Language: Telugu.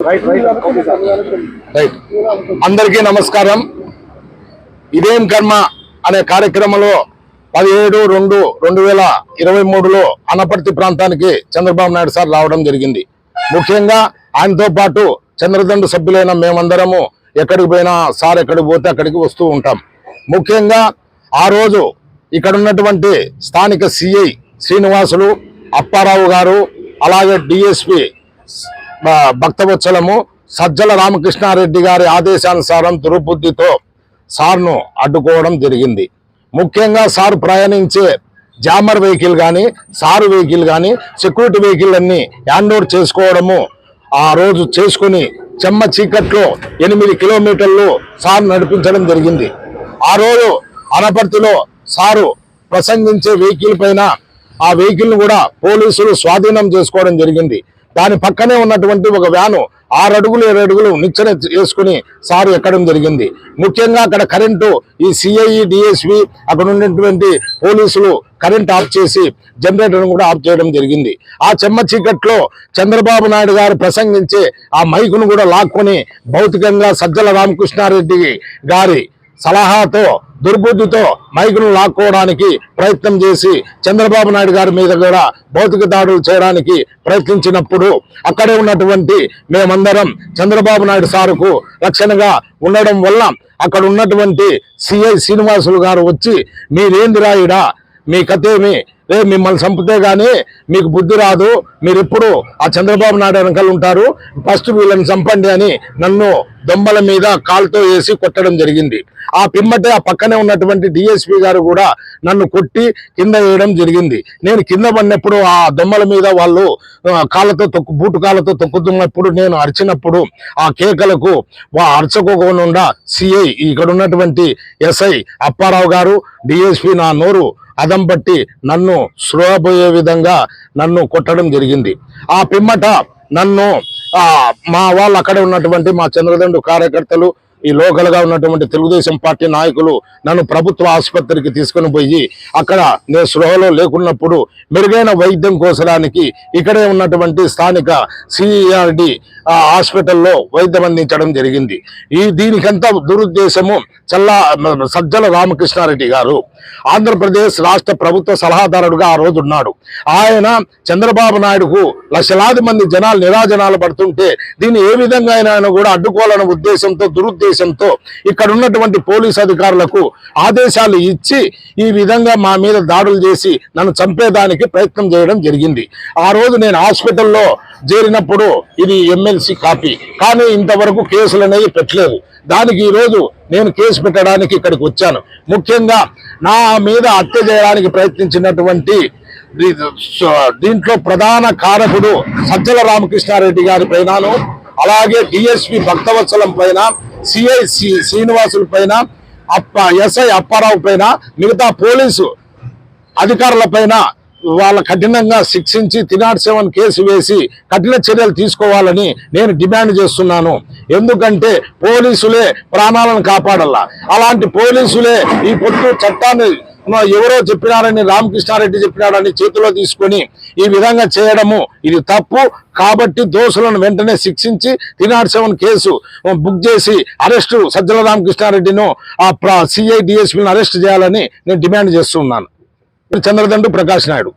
రైట్ అందరికీ నమస్కారం. ఇదేం కర్మ అనే కార్యక్రమంలో పదిహేడు రెండు రెండు వేల ఇరవై మూడులో అనపర్తి ప్రాంతానికి చంద్రబాబు నాయుడు సార్ రావడం జరిగింది. ముఖ్యంగా ఆయనతో పాటు చంద్రదండు సభ్యులైన మేమందరము ఎక్కడికి పోయినా సార్ ఎక్కడికి పోతే అక్కడికి వస్తూ ఉంటాం. ముఖ్యంగా ఆ రోజు ఇక్కడ ఉన్నటువంటి స్థానిక సిఐ శ్రీనివాసులు అప్పారావు గారు అలాగే డిఎస్పి భక్తవత్సలము సజ్జల రామకృష్ణారెడ్డి గారి ఆదేశానుసారం దురుబుద్ధితో సార్ను అడ్డుకోవడం జరిగింది. ముఖ్యంగా సార్ ప్రయాణించే జామర్ వెహికల్ కానీ సారు వెహికల్ కానీ సెక్యూరిటీ వెహికల్ అన్నీ హ్యాండ్ ఓవర్ చేసుకోవడము ఆ రోజు చేసుకుని చెమ్మ చీకట్లో ఎనిమిది కిలోమీటర్లు సార్ నడిపించడం జరిగింది. ఆ రోజు అనపర్తిలో సారు ప్రసంగించే వెహికల్ పైన ఆ వెహికల్ను కూడా పోలీసులు స్వాధీనం చేసుకోవడం జరిగింది. దాని పక్కనే ఉన్నటువంటి ఒక వ్యాను ఆరు అడుగులు ఏడు అడుగులు నిచ్చెన వేసుకుని సారు ఎక్కడం జరిగింది. ముఖ్యంగా అక్కడ కరెంటు ఈ సిఐఈ డిఎస్పి అక్కడ ఉన్నటువంటి పోలీసులు కరెంట్ ఆఫ్ చేసి జనరేటర్ను కూడా ఆఫ్ చేయడం జరిగింది. ఆ చెమ్మ చీకట్లో చంద్రబాబు నాయుడు గారు ప్రసంగించే ఆ మైకును కూడా లాక్కొని భౌతికంగా సజ్జల రామకృష్ణారెడ్డి గారి సలహాతో దుర్బుద్ధితో మైకును లాక్కోవడానికి ప్రయత్నం చేసి చంద్రబాబు నాయుడు గారి మీద కూడా భౌతిక దాడులు చేయడానికి ప్రయత్నించినప్పుడు అక్కడే ఉన్నటువంటి మేమందరం చంద్రబాబు నాయుడు సారుకు రక్షణగా ఉండడం వల్ల అక్కడ ఉన్నటువంటి సిఐ శ్రీనివాసులు గారు వచ్చి మీరేంది రాయుడా మీ కథేమి? రే మిమ్మల్ని చంపితే కానీ మీకు బుద్ధి రాదు. మీరు ఎప్పుడు ఆ చంద్రబాబు నాయుడు వెనకాల ఉంటారు. ఫస్ట్ వీళ్ళని చంపండి అని నన్ను దొంబల మీద కాల్తో వేసి కొట్టడం జరిగింది. ఆ పిమ్మటే ఆ పక్కనే ఉన్నటువంటి డిఎస్పి గారు కూడా నన్ను కొట్టి కింద వేయడం జరిగింది. నేను కింద పడినప్పుడు ఆ దొమ్మల మీద వాళ్ళు కాళ్ళతో తొక్కు బూటు కాళ్ళతో తొక్కుతున్నప్పుడు నేను అరిచినప్పుడు ఆ కేకలకు వా అరచకోకుండా సిఐ ఇక్కడ ఉన్నటువంటి ఎస్ఐ అప్పారావు గారు డిఎస్పి నా నోరు అదం పట్టి నన్ను స్రోపోయే విధంగా నన్ను కొట్టడం జరిగింది. ఆ పిమ్మట నన్ను మా వాళ్ళు అక్కడ ఉన్నటువంటి మా చంద్రదండు కార్యకర్తలు ఈ లోకల్గా ఉన్నటువంటి తెలుగుదేశం పార్టీ నాయకులు నన్ను ప్రభుత్వ ఆసుపత్రికి తీసుకుని పోయి అక్కడ నేను స్పృహలో లేకున్నప్పుడు మెరుగైన వైద్యం కోసడానికి ఇక్కడే ఉన్నటువంటి స్థానిక సిఆర్డి హాస్పిటల్లో వైద్యం అందించడం జరిగింది. ఈ దీనికంతా దురుద్దేశము చల్లా సజ్జల రామకృష్ణారెడ్డి గారు. ఆంధ్రప్రదేశ్ రాష్ట్ర ప్రభుత్వ సలహాదారుడుగా ఆ రోజు ఉన్నాడు. ఆయన చంద్రబాబు నాయుడుకు లక్షలాది మంది జనాలు నిరాజనాలు పడుతుంటే దీన్ని ఏ విధంగా అయినా కూడా అడ్డుకోవాలనే ఉద్దేశంతో ఉద్దేశంతో ఇక్కడ ఉన్నటువంటి పోలీస్ అధికారులకు ఆదేశాలు ఇచ్చి ఈ విధంగా మా మీద దాడులు చేసి నన్ను చంపేదానికి ప్రయత్నం చేయడం జరిగింది. ఆ రోజు నేను హాస్పిటల్లో చేరినప్పుడు ఇది ఎమ్మెల్సీ కాపీ. కానీ ఇంతవరకు కేసులు అనేవి పెట్టలేదు. దానికి ఈ రోజు నేను కేసు పెట్టడానికి ఇక్కడికి వచ్చాను. ముఖ్యంగా నా మీద హత్య చేయడానికి ప్రయత్నించినటువంటి దీంట్లో ప్రధాన కారకుడు సజ్జల రామకృష్ణారెడ్డి గారి పైనను అలాగే డిఎస్పి భక్తవత్సలం పైన సిఐ శ్రీనివాసుల పైన అప్ప ఎస్ఐ అప్పారావు పైన మిగతా పోలీసు అధికారుల పైన వాళ్ళ కఠినంగా శిక్షించి త్రీ సెవెన్ కేసు వేసి కఠిన చర్యలు తీసుకోవాలని నేను డిమాండ్ చేస్తున్నాను. ఎందుకంటే పోలీసులే ప్రాణాలను కాపాడాల. అలాంటి పోలీసులే ఈ పొట్టు చట్టాన్ని ఎవరో చెప్పినారని రామకృష్ణారెడ్డి చెప్పినాడని చేతిలో తీసుకొని ఈ విధంగా చేయడము ఇది తప్పు. కాబట్టి దోషులను వెంటనే శిక్షించి త్రీ సెవెన్ కేసు బుక్ చేసి అరెస్టు సజ్జల రామకృష్ణారెడ్డిను ఆ సిఐ డిఎస్పీని అరెస్ట్ చేయాలని నేను డిమాండ్ చేస్తున్నాను. చంద్రదండు ప్రకాష్ నాయుడు.